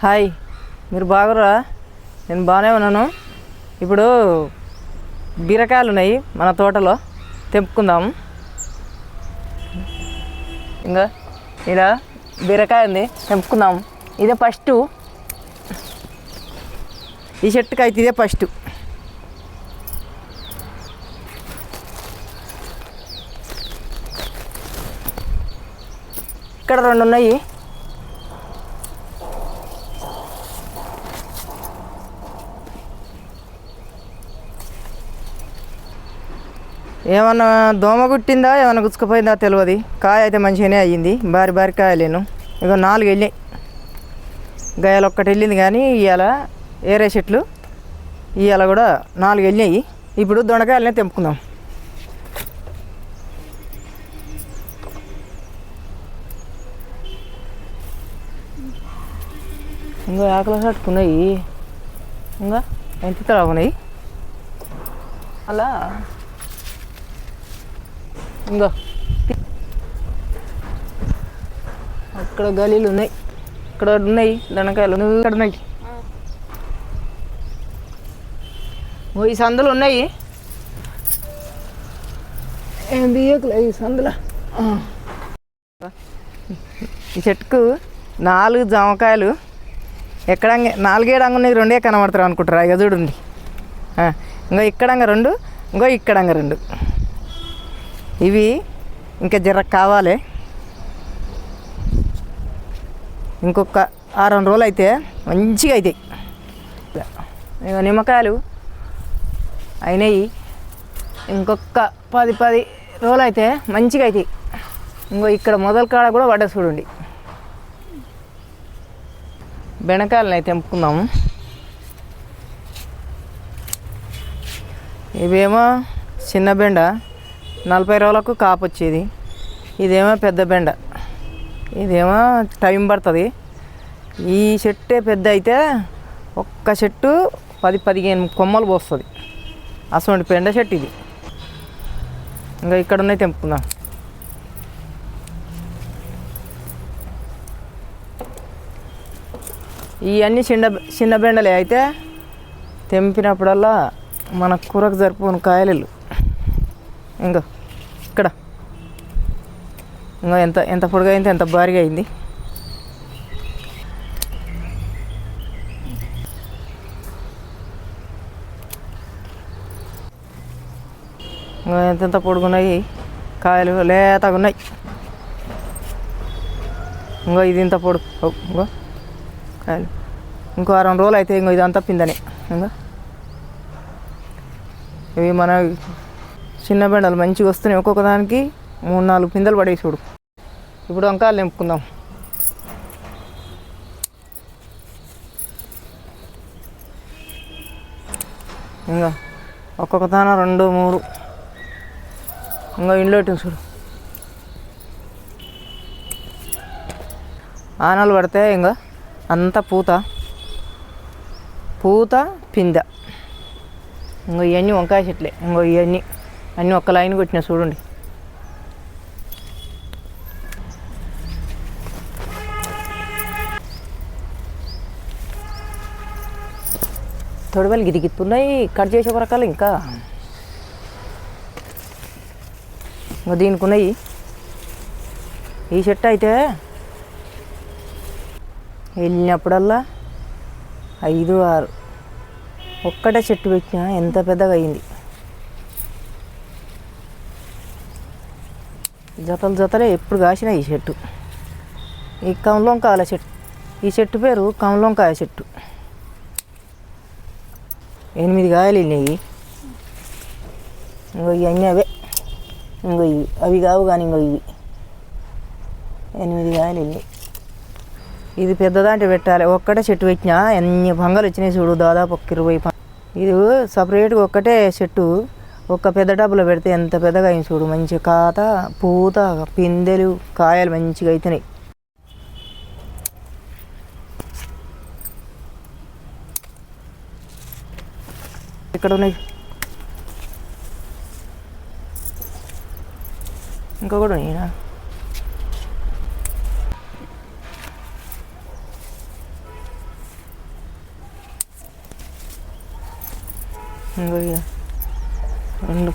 Hi. మీరు బాగురా నేను బాగానే ఉన్నాను. ఇప్పుడు బీరకాయలు ఉన్నాయి మన తోటలో. తెంపుకుందాం. ఇంకా ఇలా బీరకాయ ఉంది తెంపుకుందాం. ఇదే ఫస్ట్. ఈ చెట్టుకి అయితే ఇదే ఫస్ట్. ఇక్కడ రెండు ఉన్నాయి. ఏమన్నా దోమ కుట్టిందా ఏమన్నా గుచ్చుకుపోయిందా తెలియదు కాయ అయితే మంచిగానే అయ్యింది. భారీ భారీ కాయలేను. ఇక నాలుగు వెళ్ళాయి గాయాలు ఒక్కటి వెళ్ళింది కానీ ఇవాళ ఏరే చెట్లు ఇవాళ కూడా నాలుగు వెళ్ళినాయి. ఇప్పుడు దొండకాయలనే తెంపుకుందాం. ఇంకా ఆకలి కట్టుకున్నాయి ఇంకా ఎంత తలాగున్నాయి అలా ఇంకో అక్కడ గలీలు ఉన్నాయి. ఇక్కడ ఉన్నాయి దొండకాయలు నువ్వు ఇక్కడ ఉన్నాయి. ఈ సందులు ఉన్నాయి. ఏం తీయకులే ఈ సందుల? ఈ చెట్టుకు నాలుగు జామకాయలు. ఎక్కడ నాలుగేడు ఉన్నాయి రెండే కనబడతారు అనుకుంటారు. ఇక చూడండి. ఇంకో ఇక్కడంగా రెండు ఇంకో ఇక్కడంగా రెండు. ఇవి ఇంకా జర కావాలి. ఇంకొక ఆరు రోజులు అయితే మంచిగా అవుతాయి ఇక నిమ్మకాయలు అయినాయి. ఇంకొక పది పది రోజులు అయితే మంచిగా అవుతాయి ఇంకో ఇక్కడ మొదల కాడ కూడా పడ్డ చూడండి. బెండకాయలను అయితే తెంపుకుందాము ఇవేమో చిన్న బెండ నలభై రోజులకు కాపు వచ్చేది. ఇదేమో పెద్ద బెండ. ఇదేమో టైం పడుతుంది. ఈ చెట్టే పెద్ద అయితే ఒక్క చెట్టు పది పదిహేను కొమ్మలు పోస్తుంది. అసలు పెండ చెట్టు ఇది. ఇంకా ఇక్కడ ఉన్నాయి తెంపుకుందాం. ఇవన్నీ చిన్న చిన్న బెండలే అయితే తెంపినప్పుడల్లా మన కూరకు సరిపోను కాయలు ఇంకో ఇక్కడ. ఇంకా ఎంత ఎంత పొడిగా అయింది ఎంత భారీగా అయింది. ఇంకా ఎంతెంత పొడుగున్నాయి కాయలు లేతగా ఉన్నాయి. ఇంకో ఇది ఇంత పొడు ఇంకో కాయలు. ఇంకో వారం రోజులు అయితే ఇంకో ఇదంతా పిందనే ఇంకా ఇవి మన చిన్న బెండలు మంచిగా వస్తున్నాయి ఒక్కొక్క దానికి మూడు నాలుగు పిందెలు పడేసి చూడు. ఇప్పుడు వంకాయలు నింపుకుందాం. ఇంకా ఒక్కొక్క దాన రెండు మూడు. ఇంకా ఇంట్లో చూడు. ఆనలు పడితే ఇంకా అంతా పూత. పూత పిందె. ఇంకో ఇవన్నీ వంకాయ చెట్లే. ఇంకో ఇవన్నీ. అన్నీ ఒక్క లైన్ కొట్టిన చూడండి. తొడవలు గిరిగిత్తున్నాయి కట్ చేసే ఒక రకాలు ఇంకా. ఇంకా దీనికి ఉన్నాయి ఈ చెట్టు అయితే వెళ్ళినప్పుడల్లా ఐదు ఆరు ఒక్కటే చెట్టు పెట్టినా ఎంత పెద్దగా అయింది. జతలు జతలే ఎప్పుడు కాసిన ఈ చెట్టు. ఈ కమలంకాయల చెట్టు. ఈ చెట్టు పేరు కమలంకాయ చెట్టు. ఎనిమిది కాయలు వెళ్ళినాయి ఇంకో ఇవన్నీ అవే. ఇంకో ఇవి. అవి కావు కానీ ఇంకో ఇవి. ఎనిమిది కాయలు వెళ్ళినాయి ఇది పెద్దదాంటి పెట్టాలి. ఒక్కటే చెట్టు పెట్టినా ఎన్ని పంగలు వచ్చినాయి చూడు. దాదాపు ఒక ఇరవై ఇది సపరేట్గా ఒక్కటే చెట్టు. ఒక పెద్ద డబ్బులో పెడితే ఎంత పెద్దగా అయింది చూడు. మంచి కాత పూత పిందెలు కాయలు మంచిగా అవుతున్నాయి ఇక్కడ ఉన్నాయి. ఇంకా కూడా ఉన్నాయినా ఇంకో రెండు.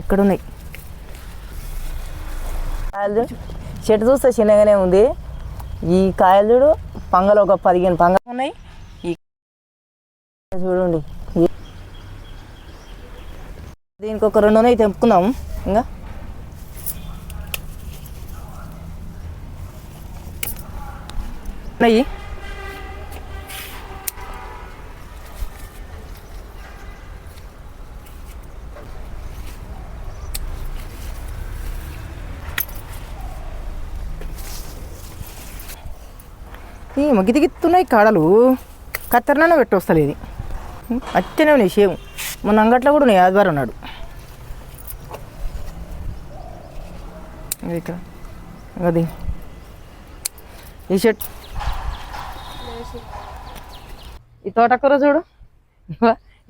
ఇక్కడ ఉన్నాయి. కాయలు చెట్టు చూస్తే చిన్నగానే ఉంది. ఈ కాయలు చూడు పంగలు ఒక పదిహేను పంగలు ఉన్నాయి. ఈ చూడండి. దీనికి ఒక రెండు ఉన్నాయి తెంపుకుందాం. ఇంకా. ఉన్నాయి. ఈ గితిగిత్తున్నాయి కాడలు కత్తెరనైనా పెట్టి ఇది. అచ్చనే ఉన్నాయి సేమ్ మొన్న అంగట్లో కూడా ఉన్నాయి ఆదివారం ఉన్నాడు ఇక్కడ. అది. ఈ షర్ట్. ఈ తోటకూర చూడు.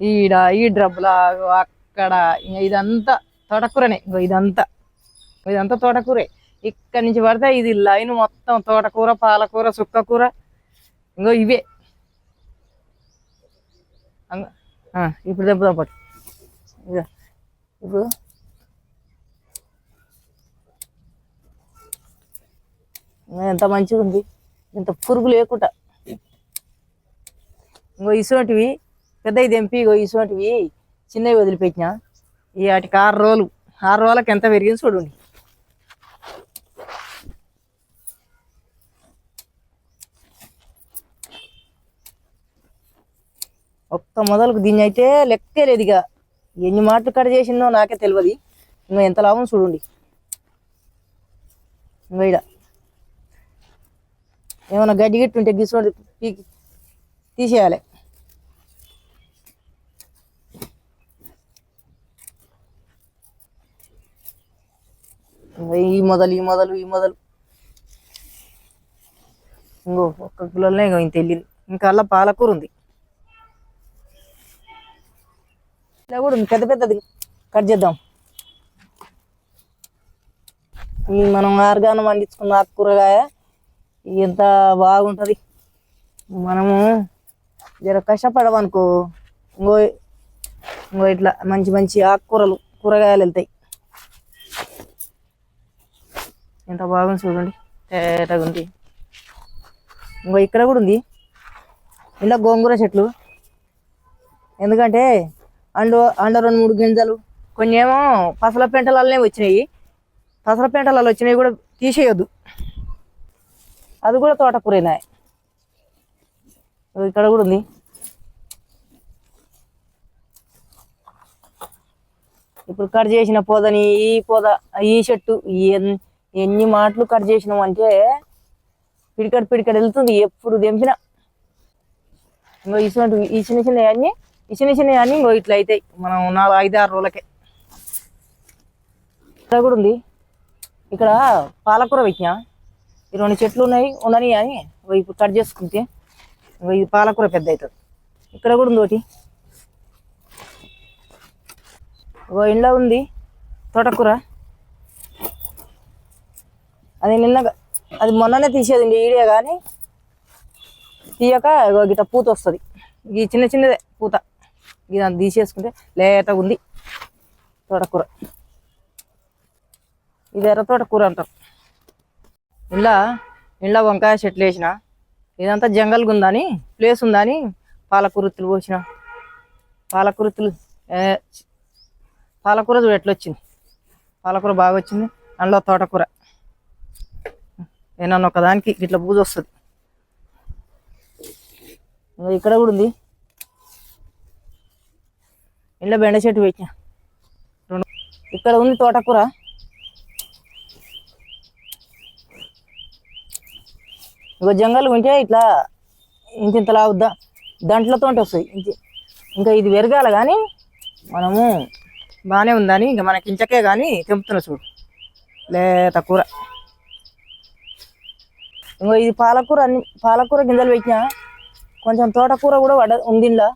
ఈడ ఈ డ్రబ్బులా అక్కడ. ఇదంతా తోటకూరనే. ఇదంతా. ఇదంతా తోటకూరే. ఇక్కడి నుంచి పడితే ఇది లైన్ మొత్తం తోటకూర పాలకూర చుక్కకూర. ఇంకో ఇవే. అంగ- ఇప్పుడు దెబ్బ పట్టు ఇప్పుడు ఎంత మంచిగా ఉంది. ఇంత పురుగు లేకుండా. ఇంకో ఇసువంటివి పెద్ద ఇది ఎంపీ ఇగో ఇసువంటివి చిన్నవి వదిలిపెట్టినా. ఈ వాటికి ఆరు రోజులు. ఆరు రోజులకి ఎంత పెరిగింది చూడండి ఒక్క మొదలకు దీన్ని అయితే లెక్కే లేదు ఇక ఎన్ని మాటలు కట్ చేసిందో నాకే తెలియదు ఇంకా ఎంత లాభం చూడండి. ఇంకా ఈడ ఏమైనా గడ్డి గిట్టు ఉంటే గీసుకోండి పీకి తీసేయాలి. ఈ మొదలు ఈ మొదలు ఈ మొదలు. ఇంకో ఒక్క కిలోనే ఇంక ఇంత వెళ్ళింది. ఇంకా అలా పాలకూర ఉంది. ఇలా కూడా ఉంది. పెద్ద పెద్దది. కట్ చేద్దాం. మనం ఆర్గానం పండించుకున్న ఆకుకూరగాయ ఎంత బాగుంటుంది. మనము జర కష్టపడమనుకో ఇంకో ఇంకో ఇట్లా మంచి మంచి ఆకుకూరలు కూరగాయలు వెళ్తాయి. ఎంత బాగుంది చూడండి. తేటగా ఉంది. ఇంకో ఇక్కడ కూడా ఉంది. ఇలా గోంగూర చెట్లు. ఎందుకంటే అండ్ అండ రెండు మూడు గింజలు. కొన్ని ఏమో పసల పెంటలలోనే వచ్చినాయి. పసల పెంటలలో వచ్చినాయి కూడా తీసేయొద్దు. అది కూడా తోటకూరేనా ఇక్కడ కూడా ఉంది. ఇప్పుడు కట్ చేసిన పొదని ఈ పొద ఈ చెట్టు ఎన్ని మాటలు కట్ చేసినాం అంటే పిడికడ పిడికడ వెళ్తుంది. ఎప్పుడు దింపిన ఇంకో ఇటువంటి ఈ చిన్న చిన్న అన్ని ఈ చిన్న చిన్న కానీ ఇంకో ఇట్లా అవుతాయి. మనం నాలుగు ఐదు ఆరు రోజులకే. ఇక్కడ కూడా ఉంది. ఇక్కడ పాలకూర పెట్టినా. ఈ రెండు చెట్లు ఉన్నాయి ఉండని అని ఇప్పుడు కట్ చేసుకుంటే ఇది పాలకూర పెద్ద అవుతుంది. ఇక్కడ కూడా ఉంది ఒకటి. ఇగో ఇంట్లో ఉంది తోటకూర. అది నిన్న అది మొన్ననే తీసేది ఈడియా కానీ. తీయక ఇగో గిట్ట పూత వస్తుంది. ఈ చిన్న చిన్నదే పూత. ఇది తీసేసుకుంటే లేతగా ఉంది. తోటకూర. ఇది ఎర్ర తోటకూర అంటారు. ఇలా ఇంట్లో వంకాయ చెట్లు వేసిన. ఇదంతా జంగల్గా ఉందని ప్లేస్ ఉందని పాలకూరత్తులు పోసిన. పాలకూరత్తులు పాలకూర చూడు ఎట్లా వచ్చింది. పాలకూర బాగా వచ్చింది. అందులో తోటకూర. ఏమన్నా ఒకదానికి ఇట్లా పూజ వస్తుంది. ఇక్కడ కూడా ఉంది. ఇంట్లో బెండ చెట్టు పెట్టిన. రెండు ఇక్కడ ఉంది తోటకూర. ఇక జంగల్ ఉంటే ఇట్లా ఇంత ఇంతలా అవుద్దా దాంట్లతో వస్తాయి ఇంకా ఇది పెరగాల కానీ మనము బాగానే ఉందని ఇంకా మనకి ఇంచకే కానీ తెంపుతున్నా చూడు. లేత కూర. ఇంకో ఇది పాలకూర అన్ని పాలకూర గింజలు పెట్టినా. కొంచెం తోటకూర కూడా వడ ఉంది ఇంట్లో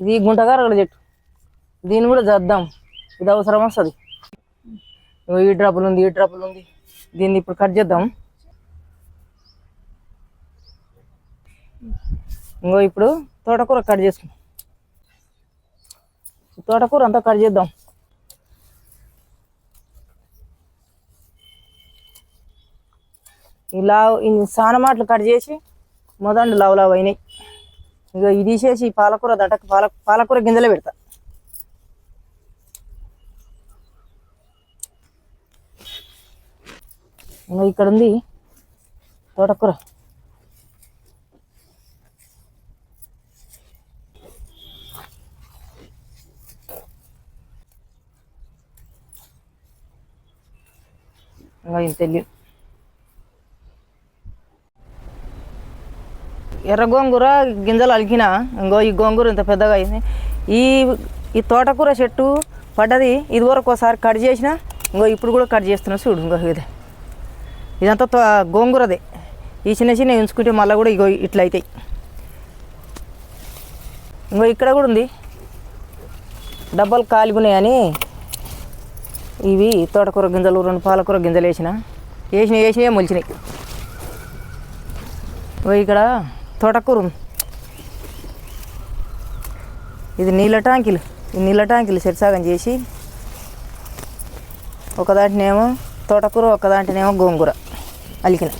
ఇది గుంటగారగల చెట్టు. దీన్ని కూడా చేద్దాం. ఇది అవసరం వస్తుంది. ఈ డ్రాపులు ఉంది ఈ డ్రాపులు ఉంది. దీన్ని ఇప్పుడు కట్ చేద్దాం. ఇంకో ఇప్పుడు తోటకూర కట్ చేసుకుందాం. తోటకూర అంతా కట్ చేద్దాం. ఇలా సాన మాటలు కట్ చేసి మొదలు లావు లావు అయినాయి. ఇక ఇది చేసి పాలకూర దటక పాల పాలకూర గింజలే పెడతా. ఇంకా ఇక్కడ ఉంది తోటకూర ఇంకా ఇంత ఎర్ర గోంగూర గింజలు అలికిన ఇంకో ఈ గోంగూర ఇంత పెద్దగా అయింది. ఈ ఈ తోటకూర చెట్టు పడ్డది ఇదివరకు ఒకసారి కట్ చేసిన ఇంకో ఇప్పుడు కూడా కట్ చేస్తున్నా చూడు ఇంకో ఇది. ఇదంతా తో- గోంగూరదే. ఈ చిన్న చిన్న ఉంచుకుంటే మళ్ళీ కూడా ఇగో ఇట్లా అవుతాయి ఇంకో ఇక్కడ కూడా ఉంది. డబ్బాలు కాలిపోయినాయని ఇవి తోటకూర గింజలు రెండు పాలకూర గింజలు వేసిన. వేసిన వేసినవే మొలిచినాయి. ఇక్కడ తోటకూర ఉంది ఇది నీళ్ళ ట్యాంకులు. ఈ నీళ్ళ ట్యాంకులు సరిసాగం చేసి ఒక దాంట్నేమో తోటకూర ఒకదాంటినేమో గోంగూర అలికిన.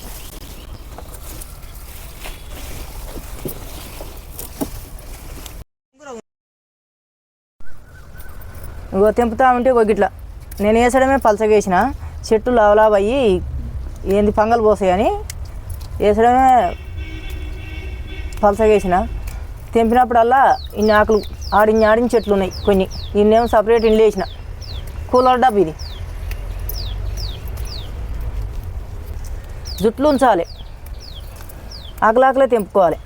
ఇంకో తెంపుతా ఉంటే ఒక గిట్ల. నేను వేసడమే పలసగేసిన చెట్టు లావలావయ్యి ఏంది పంగలు పోసాయని. వేసడమే పలసగా తెంపినప్పుడల్లా ఇన్ని ఆకులు ఆడిన్ని ఆడిన చెట్లు ఉన్నాయి కొన్ని. ఇన్నేమో సపరేట్ ఇండ్లు వేసిన. కూలర్ డబ్బు ఇది. జుట్లు ఉంచాలి. ఆకలాకలే తెంపుకోవాలి.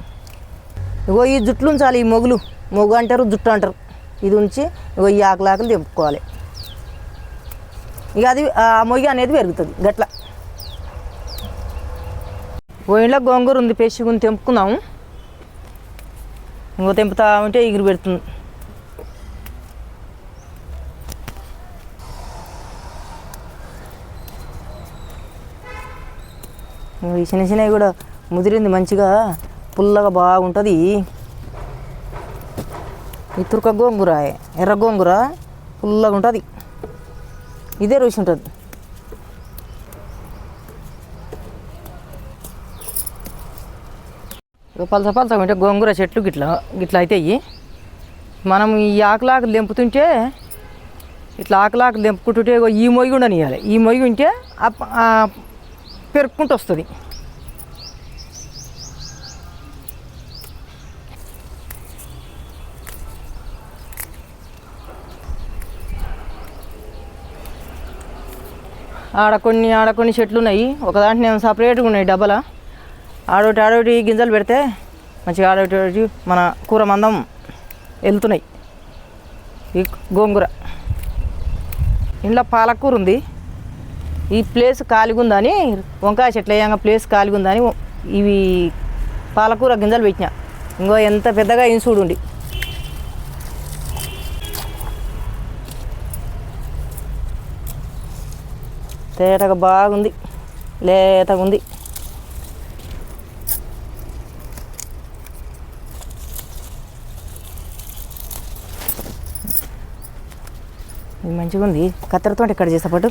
ఇగో ఈ జుట్లు ఉంచాలి ఈ మొగులు. మొగు అంటారు జుట్టు అంటారు. ఇది ఉంచి ఇగో ఈ ఆకలాకలు తెంపుకోవాలి. ఇక అది ఆ మొయ్యి అనేది పెరుగుతుంది గట్ల. పోయినలో గోంగూర ఉంది పెట్టుకుని తెంపుకుందాము. ఇంకో తెంపుతా ఉంటే ఎగురు పెడుతుంది. ఈ చిన్న చిన్నవి కూడా ముదిరింది మంచిగా. పుల్లగా బాగుంటుంది. ఈ తుర్క గోంగూర ఎర్ర గోంగూర పుల్లగా ఉంటుంది ఇదే రుచి ఉంటుంది. పలస పలస ఉంటే గోంగూర చెట్లు గిట్లా గిట్లా అవుతాయి మనం ఈ ఆకులాకులు తెంపుతుంటే ఇట్లా ఆకులాకులు తెంపుకుంటుంటే ఈ మొయ్యి ఉండనియాలి ఈ మొయ్యి ఉంటే ఆ- పెరుక్కుంటూ వస్తుంది. ఆడ కొన్ని ఆడ కొన్ని చెట్లు ఉన్నాయి ఒక సపరేట్గా ఉన్నాయి డబ్బలా ఆడోటి ఆడోటి గింజలు పెడితే మంచిగా ఆడోటి ఆడోటి మన కూర మందం వెళ్తున్నాయి. ఈ గోంగూర. ఇంట్లో పాలకూర ఉంది. ఈ ప్లేస్ ఖాళీగా ఉందని వంకాయ చెట్లు వేయంగా ప్లేస్ ఖాళీగా ఉందని ఇవి పాలకూర గింజలు పెట్టిన. ఇంకో ఎంత పెద్దగా అయిన తేటగా బాగుంది. లేతగా ఉంది ఇది మంచిగా ఉంది. కత్తెరతో ఇక్కడ చేసేపాటు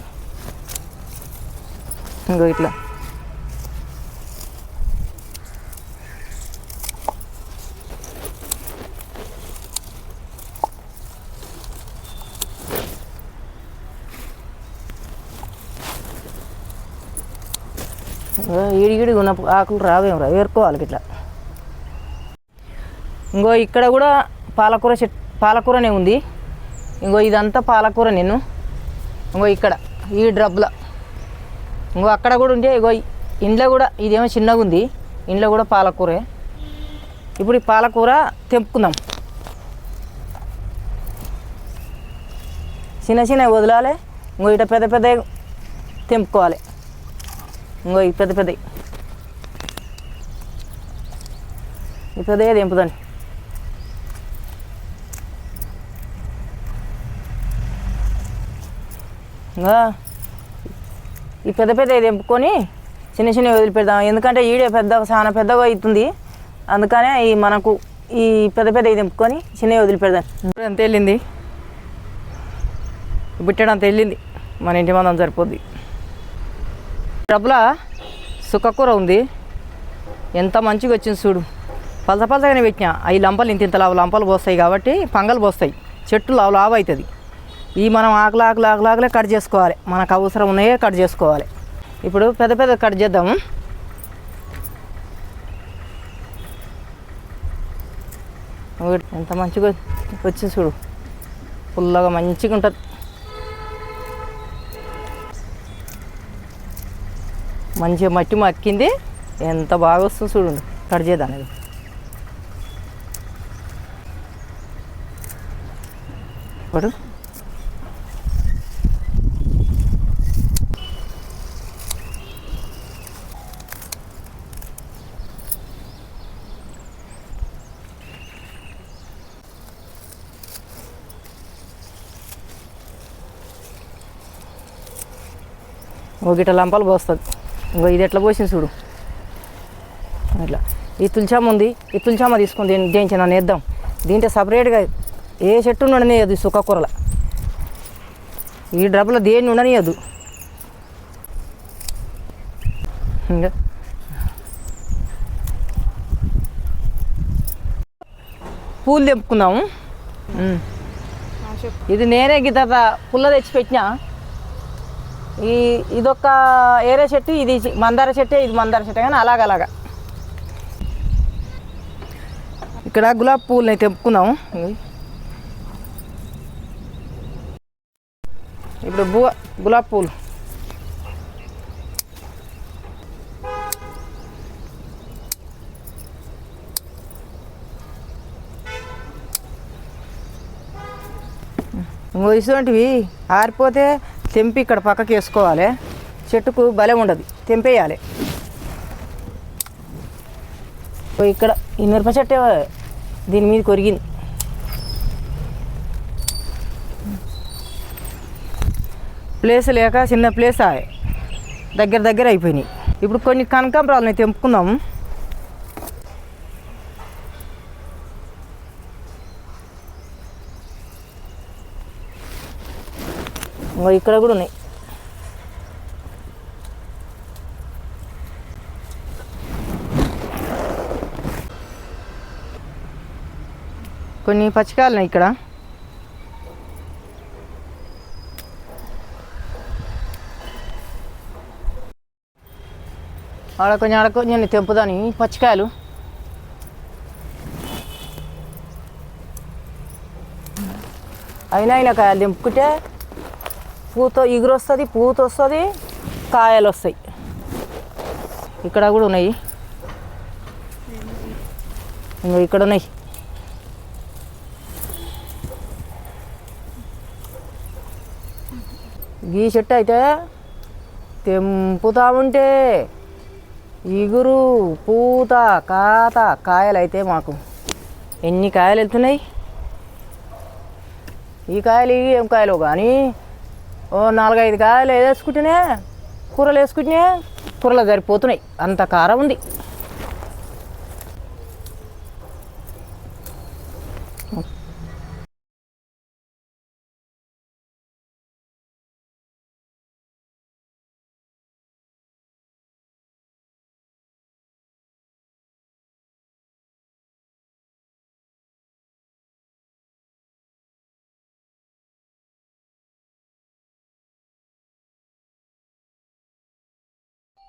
ఇంకో ఇట్లా. ఈడిగిడిగా ఉన్న ఆకులు రావేం రా వేరుకోవాలి ఇట్లా. ఇంకో ఇక్కడ కూడా పాలకూర చెట్ పాలకూరనే ఉంది. ఇంకో ఇదంతా పాలకూర నేను ఇంకో ఇక్కడ ఈ డ్రబ్లో ఇంకో అక్కడ కూడా ఉంటే ఇగో ఇంట్లో కూడా ఇదేమో చిన్నగా ఉంది. ఇంట్లో కూడా పాలకూరే. ఇప్పుడు ఈ పాలకూర తెంపుకుందాం. చిన్న చిన్న వదలాలి. ఇంకో ఇట పెద్ద పెద్ద తెంపుకోవాలి. ఇంకో ఈ పెద్ద పెద్ద. ఈ పెద్దగా తెంపుదండి ఇంకా ఈ పెద్ద పెద్ద తెంపుకొని చిన్న చిన్న వదిలిపెడదాం. ఎందుకంటే ఈడే పెద్ద చాలా పెద్దగా అవుతుంది. అందుకనే ఈ మనకు ఈ పెద్ద పెద్ద తెంపుకొని చిన్నవి వదిలిపెడదాం. ఇప్పుడు అంత వెళ్ళింది. బిట్టడం అంత వెళ్ళింది. మన ఇంటి మందం సరిపోద్ది. డబ్బుల సుక్కకూర ఉంది. ఎంత మంచిగా వచ్చింది చూడు. పలస పలసగానే పెట్టినా. అవి లంపలు ఇంత ఇంత లావు లంపలు పోస్తాయి కాబట్టి పంగలు పోస్తాయి. చెట్టు లావు లావు అవుతుంది. ఈ మనం ఆకులు ఆకులు ఆకులు కట్ చేసుకోవాలి. మనకు అవసరం ఉన్నాయే కట్ చేసుకోవాలి. ఇప్పుడు పెద్ద పెద్ద కట్ చేద్దాము ఎంత మంచిగా వచ్చింది చూడు. పుల్లగా మంచిగా ఉంటుంది. మంచిగా మట్టి మక్కింది. ఎంత బాగా వస్తుంది చూడండి కట్ చేద్దాం ఇది. ఇప్పుడు ఒక గిట్ట లంపాలు పోస్తుంది. ఇంకో ఇది ఎట్లా పోసింది చూడు. ఇట్లా. ఈ తులచామ ఉంది ఈ తులచామ తీసుకుని దేంచి నన్ను వేద్దాం? దీంట్లో సపరేట్గా ఏ చెట్టు ఉండనియదు ఈ సుక్కకూరల ఈ డబ్బులో దేన్ని ఉండనియదు ఇంకా? పూలు తెంపుకుందాము. ఇది నేనే గిత పుల్ల తెచ్చి పెట్టినా. ఈ ఇదొక ఏరే చెట్టు ఇది మందార చెట్టే ఇది మందార చెట్టే కానీ అలాగ అలాగా. ఇక్కడ గులాబీ పువ్వులని తెంపుకుందాము ఇప్పుడు బువ గులాబీ పూలు. ఇంకో ఇటువంటివి ఆరిపోతే తెంపి ఇక్కడ పక్కకి వేసుకోవాలి. చెట్టుకు బలం ఉండదు. తెంపేయాలి. ఇక్కడ ఈ మిరప చెట్టే దీని మీద కొరిగింది. ప్లేస్ లేక చిన్న ప్లేస్ దగ్గర దగ్గర అయిపోయినాయి. ఇప్పుడు కొన్ని కనకాంబరాలని తెంపుకుందాము. ఇక్కడ కూడా ఉన్నాయి. కొన్ని పచ్చికాయలు ఉన్నాయి ఇక్కడ. ఆడ కొంచెం ఆడ కొంచెం తెంపుదాని పచ్చికాయలు. అయినా అయినా కాయలు తెంపుకుంటే పూత ఇగురు వస్తుంది పూత వస్తుంది కాయలు వస్తాయి ఇక్కడ కూడా ఉన్నాయి. ఇంకా ఇక్కడ ఉన్నాయి. గీ చెట్టు అయితే తెంపుతా ఉంటే ఇగురు పూత కాత కాయలు అయితే మాకు. ఎన్ని కాయలు వెళ్తున్నాయి ఈ కాయలు ఏం కాయలు కానీ ఓ నాలుగైదు కాయలు వేసుకుంటేనే కూరలు వేసుకుంటేనే కూరలు సరిపోతున్నాయి. అంత కారం ఉంది.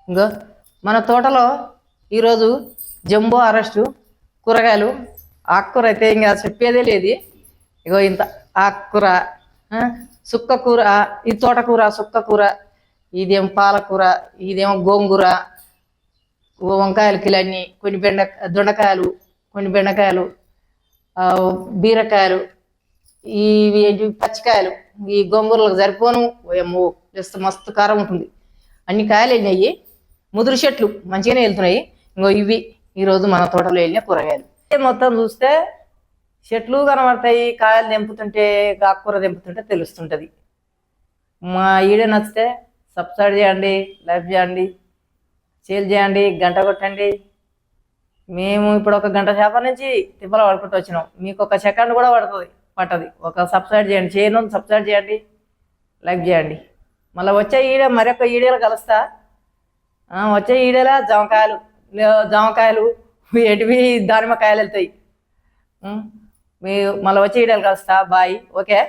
ఇంకో మన తోటలో ఈరోజు జంబో అరెస్టు కూరగాయలు ఆకుకూర అయితే ఇంకా చెప్పేదే లేదు. ఇగో ఇంత ఆకుకూర సుక్క కూర ఈ తోటకూర సుక్క కూర ఇదేం పాలకూర ఇదేమో గోంగూర వంకాయలు కిలన్నీ కొన్ని బెండ దొండకాయలు కొన్ని బెండకాయలు బీరకాయలు ఇవి ఏంటి పచ్చికాయలు ఈ గోంగూరలకు సరిపోను. ఏమో జస్ట్ మస్తు కారం ఉంటుంది. అన్ని కాయలు వెళ్ళినాయి ముదురు చెట్లు మంచిగానే వెళ్తున్నాయి. ఇంకో ఇవి ఈరోజు మన తోటలో వెళ్ళిన కూరగాయలు. మొత్తం చూస్తే చెట్లు కనబడతాయి కాయలు తెంపుతుంటే ఆకుకూర తెంపుతుంటే తెలుస్తుంటుంది. మా వీడియో నచ్చితే సబ్స్క్రైబ్ చేయండి లైక్ చేయండి షేర్ చేయండి గంట కొట్టండి. మేము ఇప్పుడు ఒక గంట చేప నుంచి తిప్పల పడుకుంటూ వచ్చినాం. మీకు ఒక సెకండ్ కూడా పడుతుంది పట్టది. ఒక సబ్స్క్రైబ్ చేయండి చేయను సబ్స్క్రైబ్ చేయండి లైక్ చేయండి. మళ్ళీ వచ్చే ఈడ మరొక ఈడేలు కలుస్తా. వచ్చే ఈడేలా జామకాయలు లే- జామకాయలు ఎటువి దానిమ్మకాయలు వెళ్తాయి. మీ మళ్ళీ వచ్చే ఈడేలు కలుస్తా బాయ్. ఓకే?